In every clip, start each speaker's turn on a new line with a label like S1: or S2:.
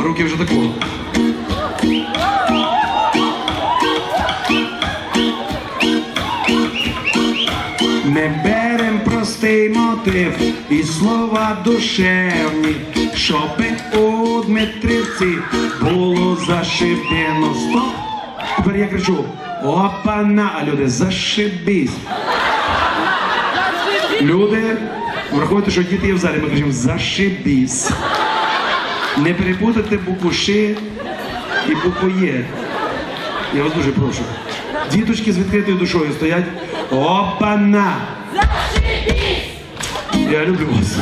S1: А руки вже такого. Ми берем простий мотив і слова душевні, щоби у Дмитрівці було зашибено. Стоп! Тепер я кричу: опана, а люди, зашибісь. Люди, враховуйте, що діти є в залі, ми кажемо зашибісь. Не перепутайте букву Ш і букву Є. Я вас дуже прошу. Діточки з відкритою душою стоять. Опана! Я люблю вас.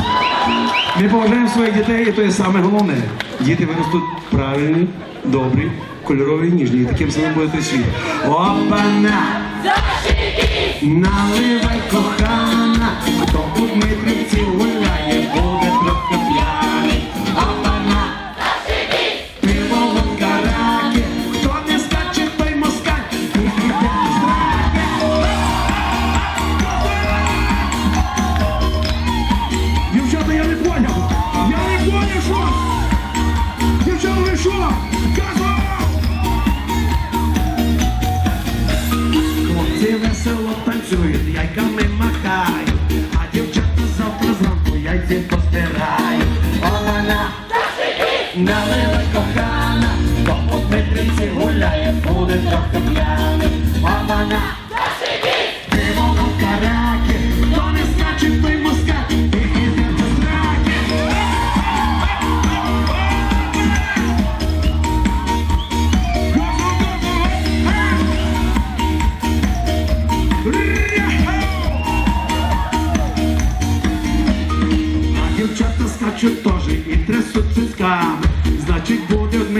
S1: Ми поважаємо своїх дітей, і то є саме головне. Діти виростуть правильні, добрі, кольорові, ніжні. І таким самим буде той світ. Опана! Наливай кохана, хто у Дмитрівці гуляє, буде трохи весело танцюють, яйками махають, а дівчата завтра зранку яйці постирай. Вона наливай кохана, по у Дмитрівці гуляє, буде трохи п'яний. Вона скачуть теж і трясуть цицьками. Значить, буде в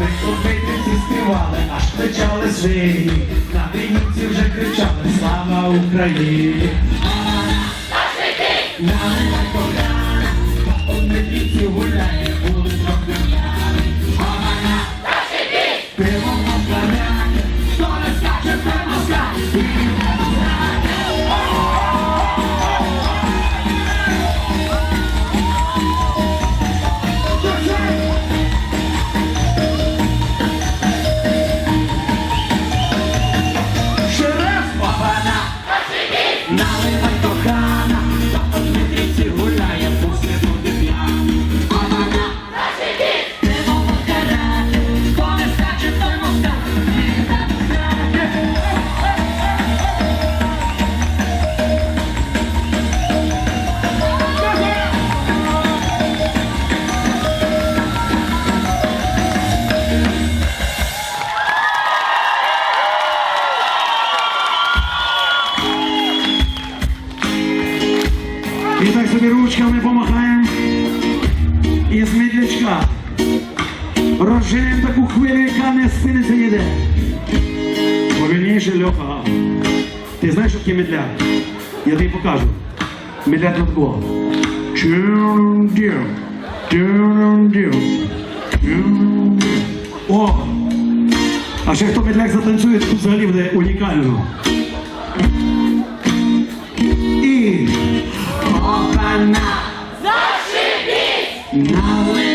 S1: Ми співали, аж кричали свині. На війниці вже кричали Слава Україні!
S2: Собі ручками помахаємо. І з медлячка. Розженемо таку хвилю, яка не спиниться ніде. Повільніше, Льоха. Ти знаєш, що таке медля? Я тобі покажу. Медля тут такого. Чу-дю, чу-дю, чу-дю. О! А ще хто медляк затанцює, то взагалі буде унікально. Зашибись! На